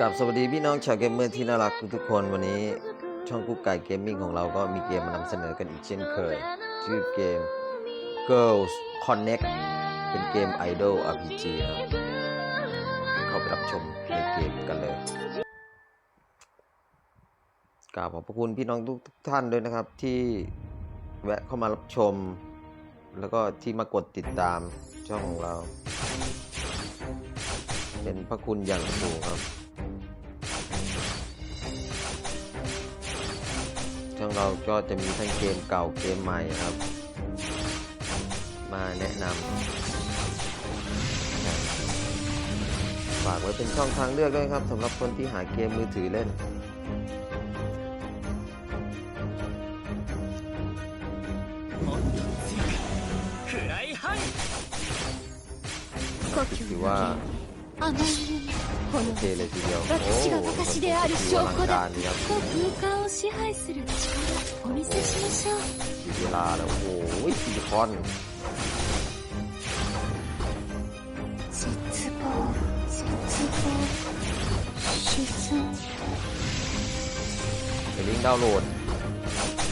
กับสวัสดีพี่น้องชาวเกมเมอร์ที่น่ารักทุกๆคนวันนี้ช่องกุ๊กไก่เกมมิ่งของเราก็มีเกมมานำเสนอกันอีกเช่นเคย ชื่อเกม Girls Connect เป็นเกม Idol RPG ครับเข้าไปรับชมในเกมกันเลยกราบขอบพระคุณพี่น้องทุกท่านด้วยนะครับที่แวะเข้ามารับชม แล้วก็ที่มากดติดตามช่องของเรา เป็นพระคุณอย่างสูงครับ่องเราก็จะมีทั้งเกมเก่าเกมใหม่ครับ มาแนะนำฝากไว้เป็นช่องทางเลือกด้วยครับสำหรับคนที่หาเกมมือถือเล่นถือว่า 甘い夢こ โอ の เคเลยทีเดียว 私が私である証 อ 拠 ลัง だ การดีครับ と空間を支配する力お見せしましょう มีเวลาแล้ว โอ้โหซิลิคอน 絶望絶望沈む เดี๋ยวลิงก์ดาวน์โหลด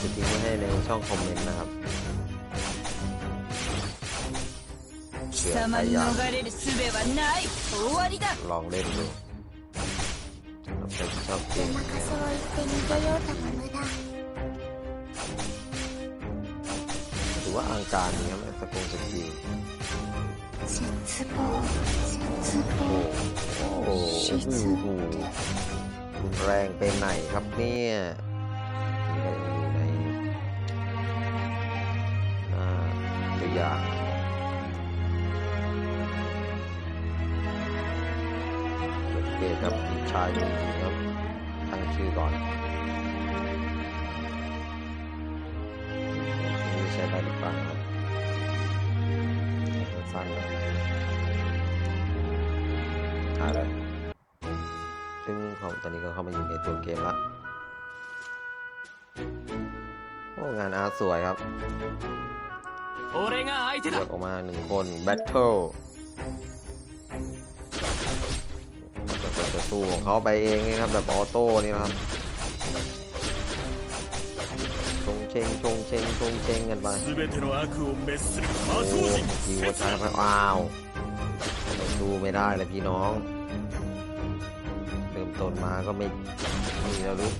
จะทิ้งไว้ให้ในช่องคอมเมนต์นะครับ เชื่อพยายามลองเล่นดูเป็นชอบจริงถือว่าอังการนี้ครับสกุลสกีโอ้โหแรงไปไหนครับเนี่ย เคครับลูกชายมีครับตั้งชื่อก่อนนี่ใช้ได้หรือเปล่าครับสั้นๆอเลยซึ่งของตอนนี้ก็เข้ามาอยู่ในตัวเกมละโอ้งานอาร์สวยครับเลือกออกมาหนึ่งคนแบทเทิล ก็จะสู้ของเขาไปเองนี่ครับแบบออโต้นี่นะครับชงเชงชงเชงชงเชงกันไปโอ้ยิงวัชรพอ้าวสู้ไม่ได้เลยพี่น้องเริ่มต้นมาก็ไม่ไมีแล้วลูก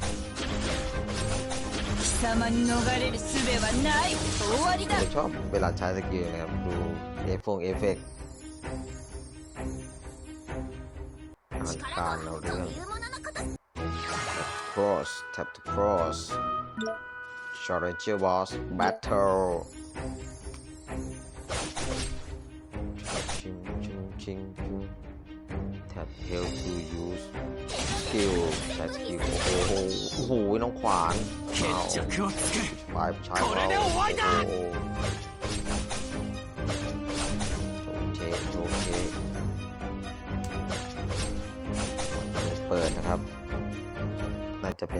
ชอบเวลาใช้สกิลนะครับดูเอฟฟงเอฟเฟก หารต่างเราเรื่อง cross tap to cross challenger boss battle ชิงชิงชิงชิง tap hell to use skill ใช้ skill โอ้โหโอ้โหน้องขวานเอาไปใช้เราโอ้โห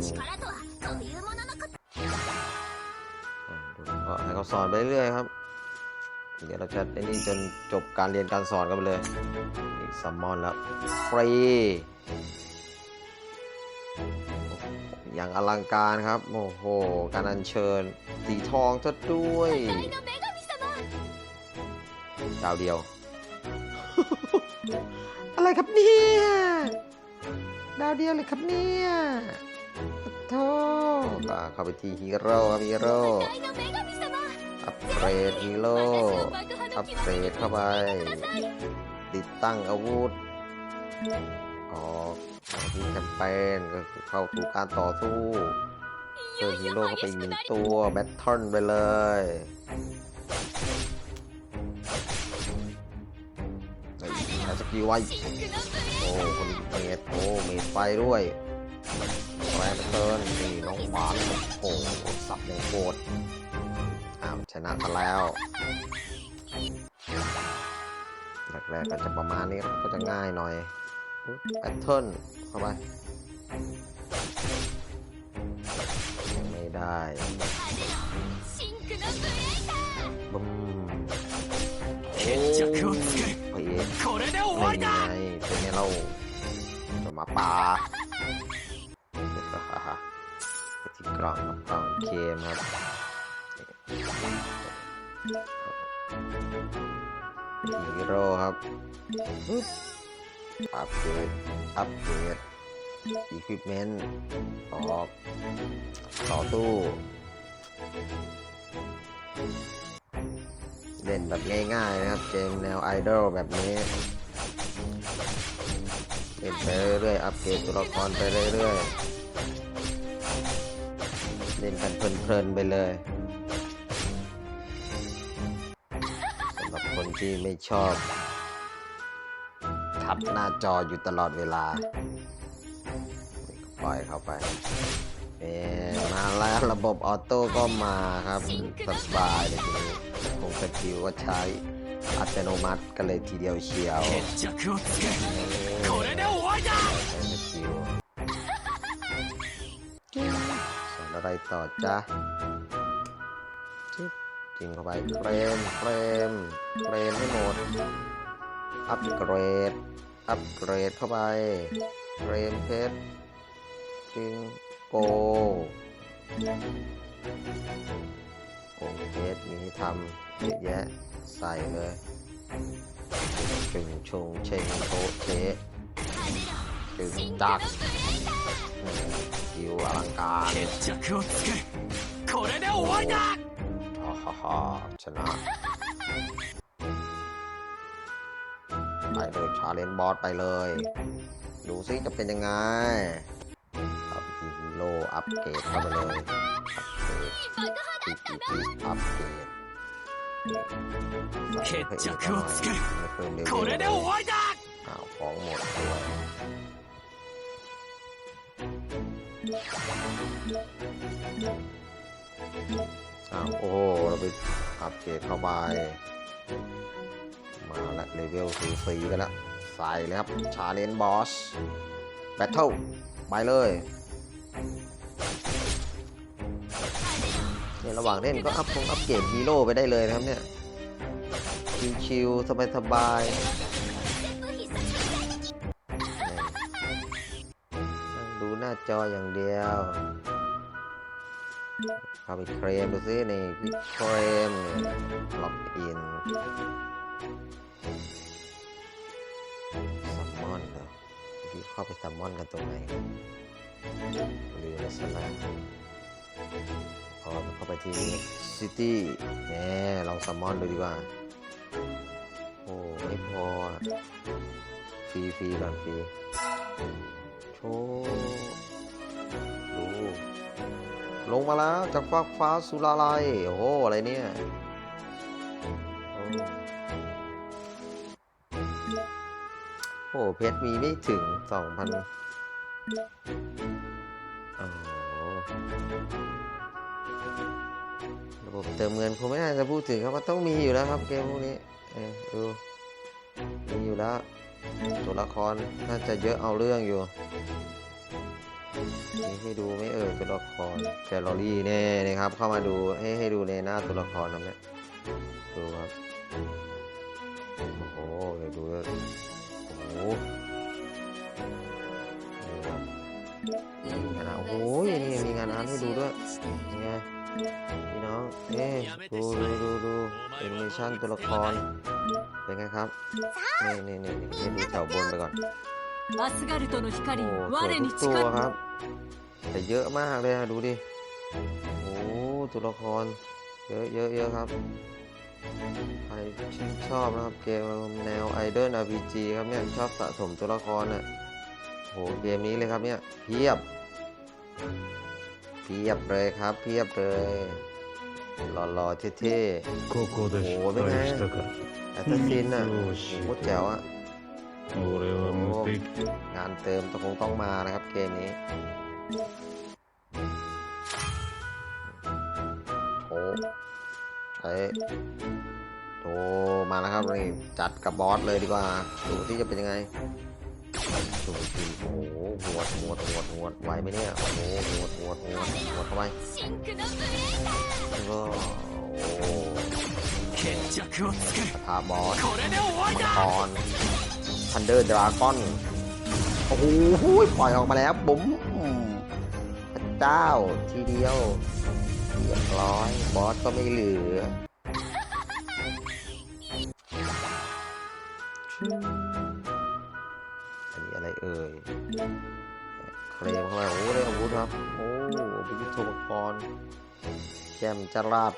ดูก็ให้เขาสอนไปเรื่อยครับ เดี๋ยวเราจะไอ้นี่จนจบการเรียนการสอนกันไปเลยอีกซัมมอนแล้วฟรีอย่างอลังการครับ โอ้โห การอัญเชิญ สีทองซะด้วย ดาวเดียว อะไรครับเนี่ย ดาวเดียวเลยครับเนี่ย โธ่ก็เข้าไปที่ฮีโร่ครับฮีโร่อัปเกรดฮีโร่อัปเกรดเข้าไป ติดตั้งอาวุธออกที่แคมเปญก็คือเข้าสู่การต่อสู้เพิ่มฮีโร่เข้าไปหนึ่งตัวแบทเทิลไปเลยเฮ้สกิลไว้โอ้คนเมดโอ้เมดไฟด้วย วยเติร์นี่น้องขวานโอ้โหสับโหดอ้าวชนะไปแล้วแรกๆก็จะประมาณนี้ก็จะง่ายหน่อยแอทเทิร์เข้าไปไม่ได้บึ้มโอ้ยไปเองไม่ไงเป็นไงเราจะมาป่า กล่องครับกล่องเคมครับฮีโร่ครับปึ๊บอัปเกรดอัปเกรดอีควิปเมนต์ออกต่อตู้ เล่นแบบง่ายๆนะครับ เกมแนวไอดอลแบบนี้เล่นไปเรื่อยๆอัปเกรดตัวละครไปเรื่อยๆ เล่นกันเพลินๆไปเลยสำหรับคนที่ไม่ชอบ ทับหน้าจออยู่ตลอดเวลานี่ก็ปล่อยเข้าไปเอ๊ะมาแล้วระบบออโต้ก็มาครับสบายเลยทีนี้คงสกิลก็ใช้อัตโนมัติกันเลยทีเดียวเชียว อะไรต่อจ๊ะจึ๊บจิงเข้าไปเฟรมเฟรมเฟรมให้หมด อัปเกรด อัปเกรดเข้าไปเฟรมเพชรจึงโกโกเพชรมีให้ทำเยอะแยะใส่เลยจึงชงเชงโตะเช ะจึงจักรคิวอลังการ 決着をつけこれで終わりだ ฮ่าฮ่าฮ่าชนะ ไปเลยชาเลนบอสไปเลย ดูซิจะเป็นยังไงอัพทีฮีโร่อัปเกรดเข้าไปเลย อัปเกรดปีปีปีอัปเกรดใส่พระเอกเข้ามาไม่เพิ่มเลเว これで ล 終わりだ อ้าวของหมดด้วย อ้าวโอ้เราไปอัปเกรดเข้าไป มาละเลเวลสูสีกันละใส่เลยครับชาเลนบอสแบทเทิลไปเลยเนี่ยระหว่างเล่นก็อัพคงอัปเกรดฮีโร่ไปได้เลยนะครับเนี่ย ชิวๆสบายๆ จออย่างเดียวเข้าไปเคลมดูซินี่เคลมล็อกอินซัมมอนเหรอพี่เข้าไปซัมมอนกันตรงไหนลืมแล้วซะแล้วพอเข้าไปที่ซิตี้แหมลองซัมมอนดูดีกว่า โอ้ไม่พอฟรีฟรีก่อนฟรีโชว ลงมาแล้วจากฟากฟ้าสุราลัยโอ้โหอะไรเนี่ยโอ้โหเพชรมีไม่ถึงสองพันระบบเติมเงินคงไม่น่าจะพูดถึงครับมันต้องมีอยู่แล้วครับเกมพวกนี้เออดูมีอยู่แล้ว ตัวละครน่าจะเยอะเอาเรื่องอยู่ นี่ให้ดูไม่เอ่ยตัวละครแกลลอรี่แน่นะครับ เข้ามาดูให้ให้ดูในหน้าตัวละครครับเนี่ยดูครับโอ้โหเดี๋ยวดูเลยโอ้โหนี่ครับงานอาร์ตโอ้โหนี่มีงานอาร์ตให้ดูด้วยนี่ไงพี่น้องเอ๊ะดูดูดูดูแอนิเมชั่นตัวละครเป็นไงครับนี่นี่นี่นี่ให้ดูแถวบนไปก่อน アスガルトの光 โอ้สวย 我 ทุ に กตัว 誓う ครับ แต่เยอะมากเลยอะดูดิ โอ้ตัวละคร เยอะเยอะเยอะครับ ใครชื่นชอบนะครับ เกมแนวไอดอล RPG ครับเนี่ย ชอบสะสมตัวละครเนี่ยโหเกมนี้เลยครับเนี่ย เพียบ เพียบเลยครับ เพียบเลยหล่อๆเท่ๆ ここで失敗したか แอตซินอ่ะ どう โห しよ โคตรแจ๋วอ่ะ ดูเรวมืติกงานเติมตคงต้องมานะครับเกมนี้โถใช้โถมาแล้วครับนี่จัดกับบอสเลยดีกว่าดูที่จะเป็นยังไงสวยจโอ้โหหัวหัวหัวหัวไหวไหมเนี่ยโอ้โหหัวหัวหัวหัวเข้าไปแล้วก็โอ้คาบอสมัง ทันเดอร์ดราก้อนโอ้โหปล่อยออกมาแล้วบุ๋มพระเจ้าทีเดียวเรียบร้อยบอสก็ไม่เหลืออันนี้อะไรเอ่ยเคลมเข้ามาโอ้ได้อาวุธครับ โอ้เป็นยุทโธปกรณ์แจมจราด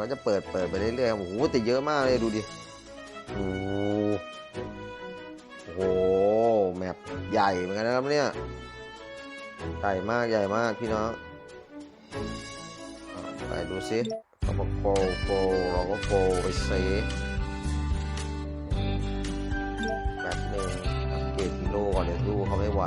ก็จะเปิดเปิดไปเรื่อยๆโอ้โหแต่เยอะมากเลยดูดิโอ้โหโอ้โหแมปใหญ่เหมือนกันนะครับเนี่ยใหญ่มากใหญ่มากพี่น้องไปดูซิเขาบอกโกโกเราก็โกไปซิแบบหนึ่งอัปเกรดฮีโร่ก่อนเดี๋ยวดูเขาไม่ไหว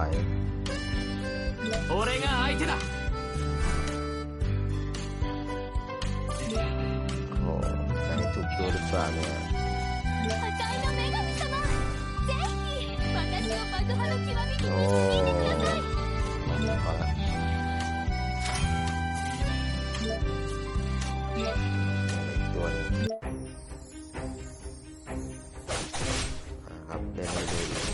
好了。准备多一点。啊，准备多一点。十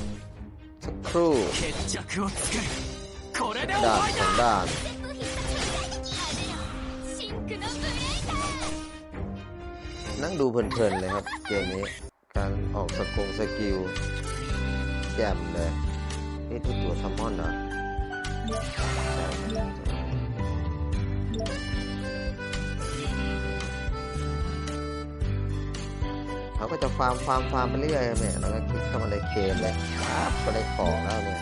秒。打，打。 นั่งดูเพลินๆเลยครับเกมนี้การออกสกงสกิลแจ่มเลยนี่ที่ตัวซัมมอนเหรอเขาก็จะฟาร์มฟาร์มฟาร์มไปเรื่อยเนี่ยแล้วก็คลิกเข้ามาเลยเคลมเลยครับก็ได้ของแล้วเนี่ย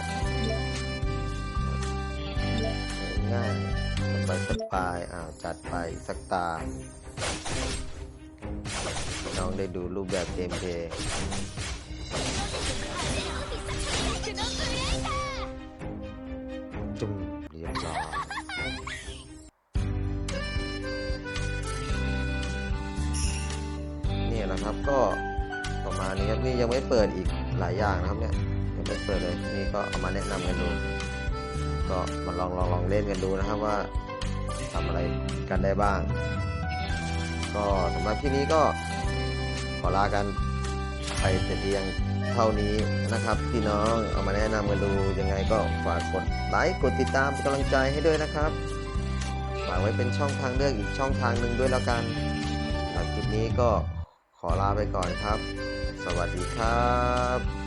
ง่ายสบายสบายอ้าวจัดไปสักตา องได้ดูรูปแบบเกมเพย์จุ่มเรียบร้อยนี่นะครับก็ประมาณนี้ครับนี่ยังไม่เปิดอีกหลายอย่างนะครับเนี่ยยังไม่เปิดเลยนี่ก็เอามาแนะนำกันดูก็มาลองลองลองเล่นกันดูนะครับว่าทำอะไรกันได้บ้าง ก็สำหรับที่นี้ก็ อลากันไปแต่เพียงเท่านี้นะครับพี่น้องเอามาแนะนำกันดูยังไงก็ฝากกดไลค์กดติดตามเป็นกำลังใจให้ด้วยนะครับฝากไว้เป็นช่องทางเลือกอีกช่องทางหนึ่งด้วยแล้วกันหลังคลิปนี้ก็ขอลาไปก่อนครับ สวัสดีครับ